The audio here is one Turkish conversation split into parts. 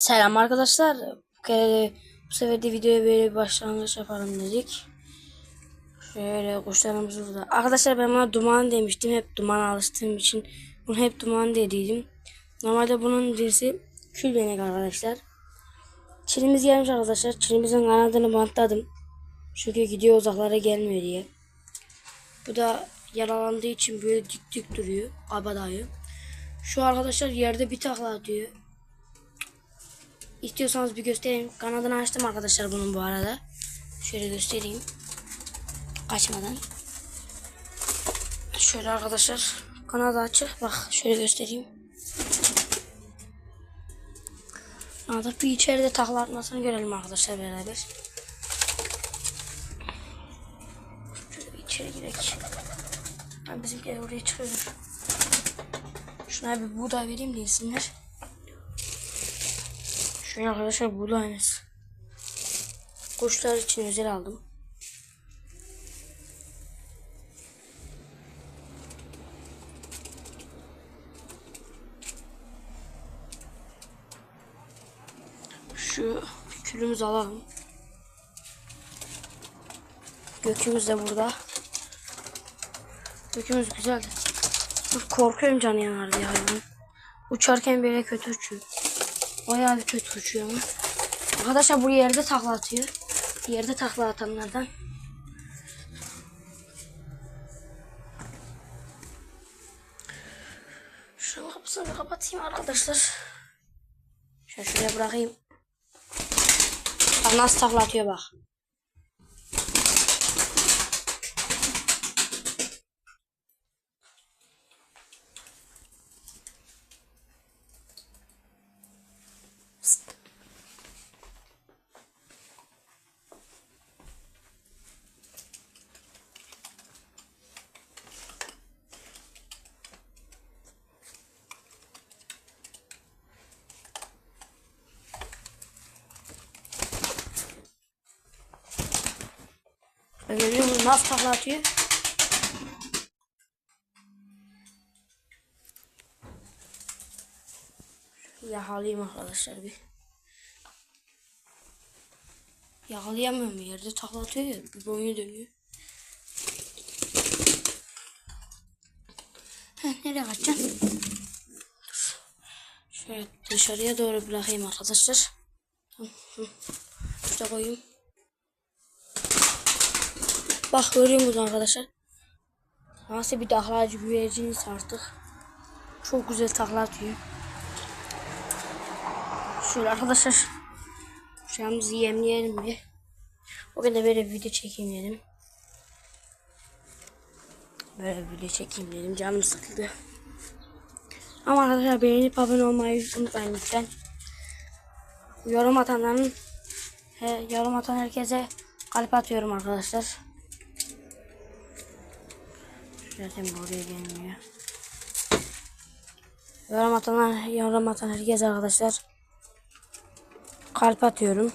Selam arkadaşlar. Bu kere bu sefer de videoya böyle bir başlangıç yapalım dedik. Şöyle kuşlarımız burada. Arkadaşlar ben buna duman demiştim. Hep duman alıştığım için bunu hep duman dediydim. Normalde bunun cinsi kül benek arkadaşlar. Çilimiz gelmiş arkadaşlar. Çilimizin kanadını bantladım. Çünkü gidiyor uzaklara gelmiyor diye. Bu da yaralandığı için böyle dik dik duruyor. Abadayı. Şu arkadaşlar yerde bir takla atıyor. İstiyorsanız bir göstereyim. Kanadını açtım arkadaşlar bunun bu arada. Şöyle göstereyim. Kaçmadan. Şöyle arkadaşlar. Kanadı açık. Bak şöyle göstereyim. Kanadı bir içeride takla atmasını görelim arkadaşlar beraber. Şöyle bir içeri girelim. Bizimkiler oraya çıkıyor. Şuna bir buğday vereyim de yesinler. Şöyle arkadaşlar bu da aynısı. Kuşlar için özel aldım. Şu külümüzü alalım. Gökümüz de burada. Gökümüz güzeldi. Dur, Korkuyorum canı yanar diye hayvan. Uçarken böyle kötü uçuyor. Bayağı bir kötü uçuyor ama. Arkadaşlar bu yerde takla atıyor. Yerde takla atanlardan. Şunun kapısını kapatayım arkadaşlar. Şöyle şuraya bırakayım. Bak nasıl takla atıyor bak. Görüyor musun nasıl takla atıyor? Yakalayayım arkadaşlar bir. Yerde takla atıyor ya bir boynu dönüyor. Heh, nereye kaçacaksın? Şöyle dışarıya doğru bırakayım arkadaşlar. Şurada koyayım. Bak görüyor musunuz arkadaşlar? Nasıl bir taklacı güverciniz artık. Çok güzel takla atıyor. Şöyle arkadaşlar. Şamızı yemleyelim bir. O de böyle bir video çekeyim dedim. Böyle bir video çekeyim dedim. Canım sıkıldı. Ama arkadaşlar beğenip abone olmayı unutmayın lütfen. Yorum atanların he, yorum atan herkese kalp atıyorum arkadaşlar. Zaten buraya gelmiyor. Yorum atan, yorum atan herkese arkadaşlar kalp atıyorum.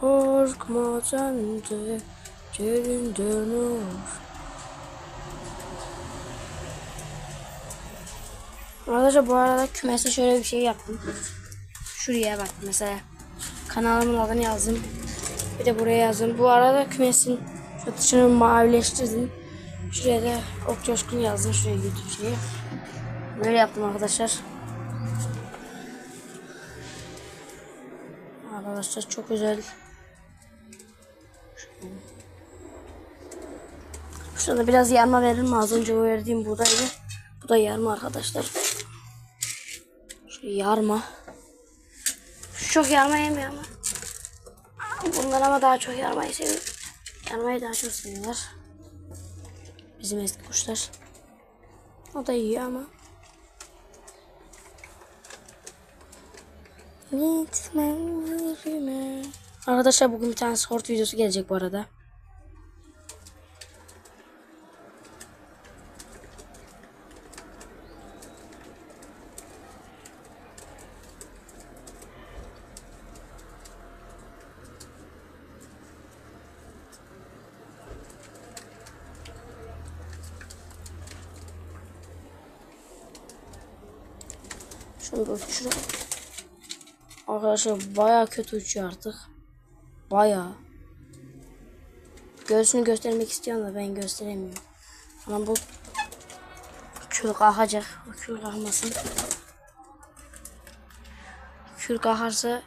Korkma sen de cerinden olur. Arkadaşlar bu arada kümese şöyle bir şey yaptım. Şuraya bak mesela. Kanalımın adını yazdım. Bir de buraya yazdım. Bu arada kümesin şu dışını mavileştirdim. Şuraya da Ok Coşkun yazdım. Şuraya YouTube. Böyle yaptım arkadaşlar. Arkadaşlar çok güzel. Şurada biraz yarma veririm. Az önce verdiğim buğdaydı. Bu da yarma arkadaşlar. Şöyle yarma. Çok yarma yemiyor ama. Bunlar ama daha çok yarmayı seviyor. Yarmayı daha çok seviyorlar. Bizim eski kuşlar. O da yiyor ama. Gitme yürüme. Arkadaşlar bugün bir tane sport videosu gelecek bu arada. Şunu bir uçuralım. Arkadaşlar baya kötü uçuyor artık. Baya. Göğsünü göstermek istiyorum da ben gösteremiyorum. Ama bu kül kalkacak. O kül kalkmasın. Kül kalkarsa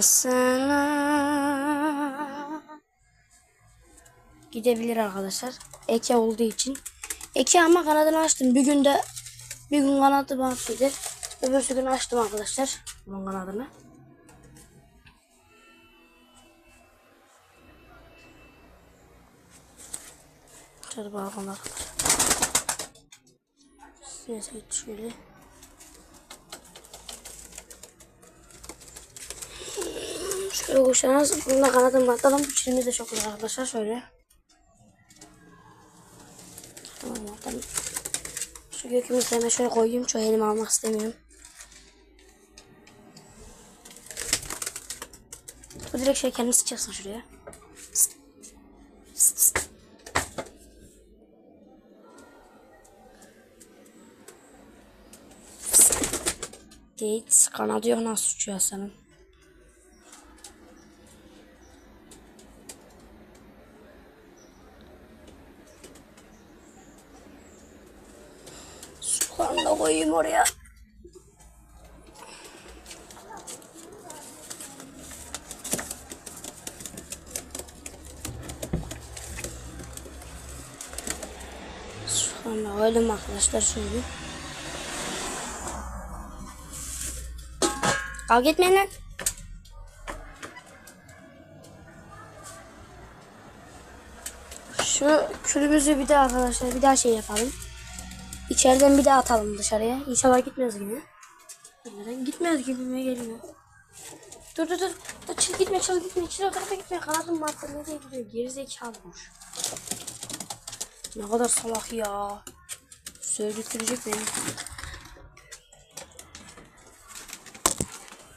sana gidebilir arkadaşlar. Eke olduğu için. Eke ama kanadını açtım. Bir günde bir gün kanadı bağlıydı. Öbürsü gün açtım arkadaşlar. Bunun kanadını. Şöyle bakalım arkadaşlar. Neyse şöyle. Şöyle kuşlarınız. Bununla kanadını batalım. İçimiz de çok güzel arkadaşlar. Şöyle. Şu gökümü şöyle koyayım. Çok elime almak istemiyorum. Direkt şey kendisi çıksın şuraya. Pıst. Pıst, pıst. Değil. Kanadı yok nasıl uçuyor senin? Sularını da koyayım oraya. Sularını koydum arkadaşlar şöyle. Kavga etmeyin lan. Şu külümüzü bir daha arkadaşlar bir daha şey yapalım. İçeriden bir daha atalım dışarıya. İnşallah gitmez gibi. Neden gitmez gibime geliyor. Dur dur dur. Dur çıl gitme çıl gitme çıl o tarafa gitme. Kanadım battı nereye gidiyor? Gerizekalıymış. Ne kadar salak ya. Söylettirecek beni.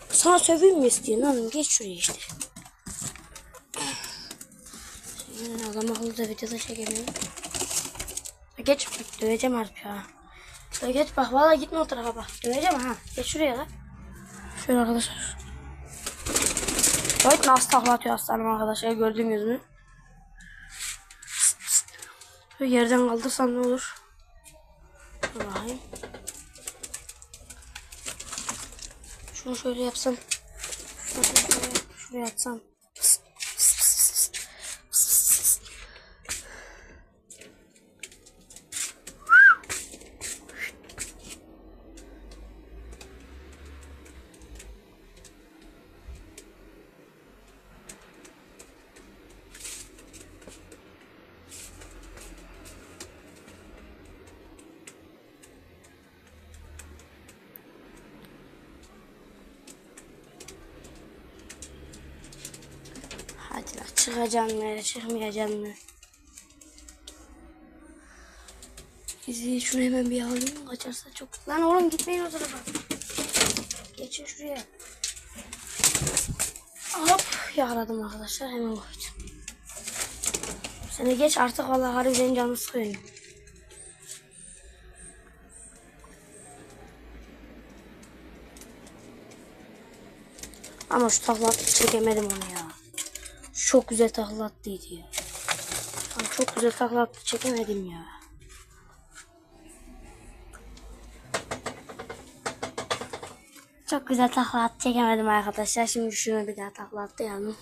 Sana söveyim mi istiyorsun oğlum? Geç şuraya işte. Adam akıllı da videoda çekemiyorum. Geç bak döveceğim artık ya. Şöyle geç bak valla gitme o tarafa bak. Döveceğim ha. Geç şuraya lan. Şöyle arkadaşlar. Evet nasıl takla atıyor aslanım arkadaşlar gördüğünüz mü? Böyle yerden kaldırsam ne olur? Bakayım. Şunu şöyle yapsam. Şunu şöyle şuraya atsam. Çıkacaksın mı çıkmayacaksın mı? Bizi şunu hemen bir alayım kaçarsa çok. Lan oğlum gitmeyin o tarafa. Geçin şuraya. Hop yakaladım arkadaşlar hemen koydum. Sen de geç artık vallahi harbiden canı sıkıyor. Ama şu takla çekemedim onu ya. Çok güzel takla attıydı ya. Ama çok güzel takla attı çekemedim ya. Çok güzel takla attı çekemedim arkadaşlar. Şimdi şunu bir daha takla yani.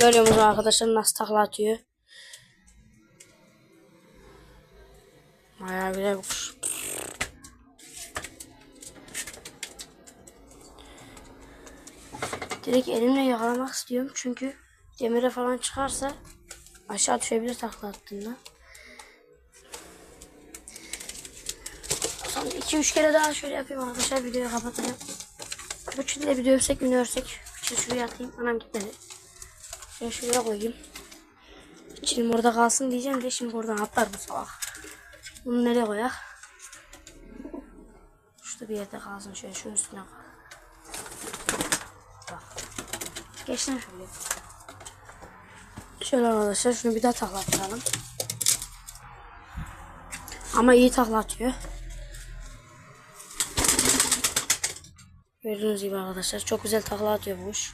Görüyor musunuz arkadaşlar nasıl takla? Bayağı güzel kuş. Direkt elimle yakalamak istiyorum çünkü demire falan çıkarsa aşağı düşebilir takla attığında. Son 2-3 kere daha şöyle yapayım arkadaşlar videoyu kapatacağım. Bu çile bir dövsek mi dövsek. Şimdi şuraya atayım. Anam gitmedi. Şunu şuraya koyayım. Şimdi orada kalsın diyeceğim de şimdi oradan atlar bu salak. Bunu nereye koyak? Şurada bir yerde kalsın şöyle şunun üstüne koy. Bak. Geç lan şöyle. Şöyle arkadaşlar şunu bir daha taklatıralım. Ama iyi taklatıyor. Gördüğünüz gibi arkadaşlar çok güzel takla atıyor bu kuş.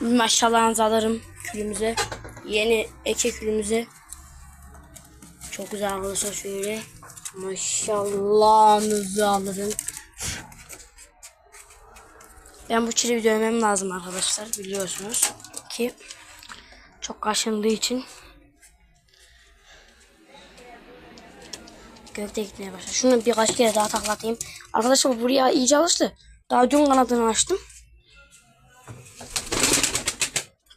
Maşallahınızı alırım külümüze. Yeni eke külümüze. Çok güzel arkadaşlar şöyle. Maşallahınızı alırım. Ben bu çileyi dövmem lazım arkadaşlar biliyorsunuz ki çok kaşındığı için gövde gitmeye başladı. Şunu birkaç kere daha taklatayım. Arkadaşlar bu buraya iyice alıştı. Daha dün kanadını açtım.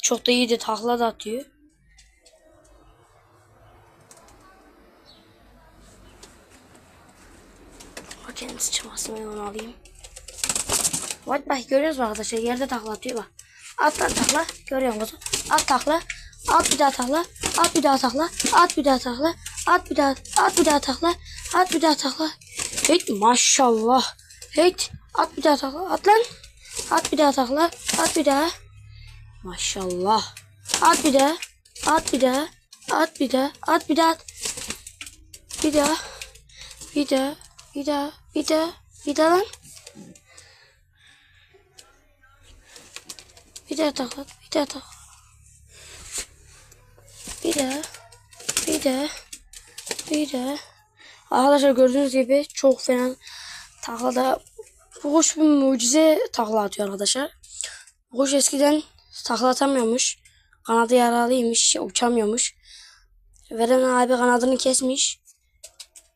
Çok da iyi de takla da atıyor. Bak kendisi çıkmasın ben onu alayım. Bak bak görüyoruz mu arkadaşlar yerde takla atıyor bak. At takla görüyor musun? At takla. At bir daha takla. At bir daha takla. At bir daha takla. At bir daha at bir daha takla. At bir daha takla. Hey maşallah. Hey at bir daha takla. At lan. At bir daha takla. At bir daha. Maşallah. At bir daha. At bir daha. At bir daha. At bir daha. Bir daha. Bir daha. Bir daha. Bir daha. Bir daha lan. Bir daha takla. Bir daha takla. Bir daha. Bir daha. Bir daha. Arkadaşlar gördüğünüz gibi çok fena taklada bu kuş bir mucize takla atıyor arkadaşlar. Bu kuş eskiden takla atamıyormuş. Kanadı yaralıymış. Uçamıyormuş. Veren abi kanadını kesmiş.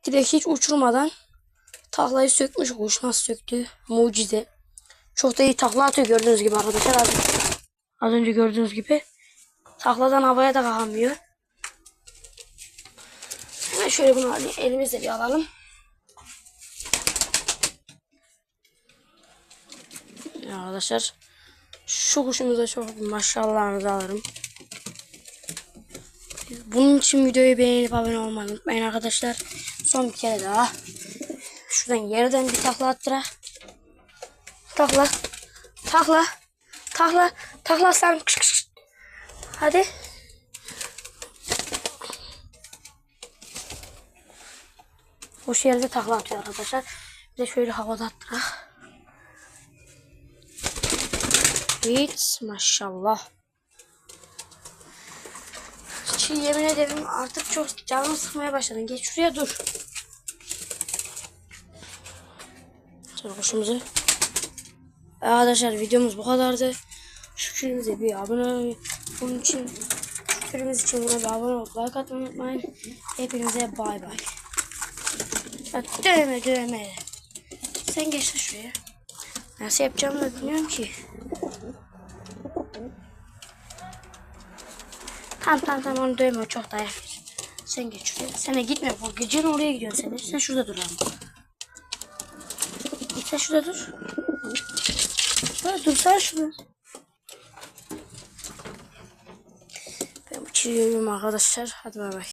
Direkt hiç uçurmadan taklayı sökmüş. Kuş nasıl söktü? Mucize. Çok da iyi takla atıyor gördüğünüz gibi arkadaşlar. Az, az önce gördüğünüz gibi. Takladan havaya da kalkamıyor. Hemen şöyle bunu alayım. elimizle bir alalım. Arkadaşlar şu kuşumuza çok maşallahınızı alırım. Bunun için videoyu beğenip abone olmayı unutmayın arkadaşlar. Son bir kere daha. Şuradan yerden bir takla attıra. Takla. Takla. Takla. Takla sen. Kış, kış. Hadi. Boş yerde takla atıyor arkadaşlar. Bir de şöyle havada attıra. Hiç maşallah. Çiğ yemin ederim artık çok canımı sıkmaya başladın. Geç şuraya dur. Sonra kuşumuzu. Arkadaşlar videomuz bu kadardı. Şükrünüze bir abone olmayı. Bunun için şükrümüz için buna bir abone olup like atmayı unutmayın. Hepinize bay bay. Dövme dövme. Sen geç de şuraya. Nasıl yapacağımı da bilmiyorum ki. Tamam tamam tamam onu dövme çok dayak yer. Sen geç şuraya. Sen de gitme bu gecenin oraya gidiyorsun sen. de. Sen şurada dur ama. Sen şurada dur. Ha, dursana şurada. Ben çiğ arkadaşlar. Hadi bay bay.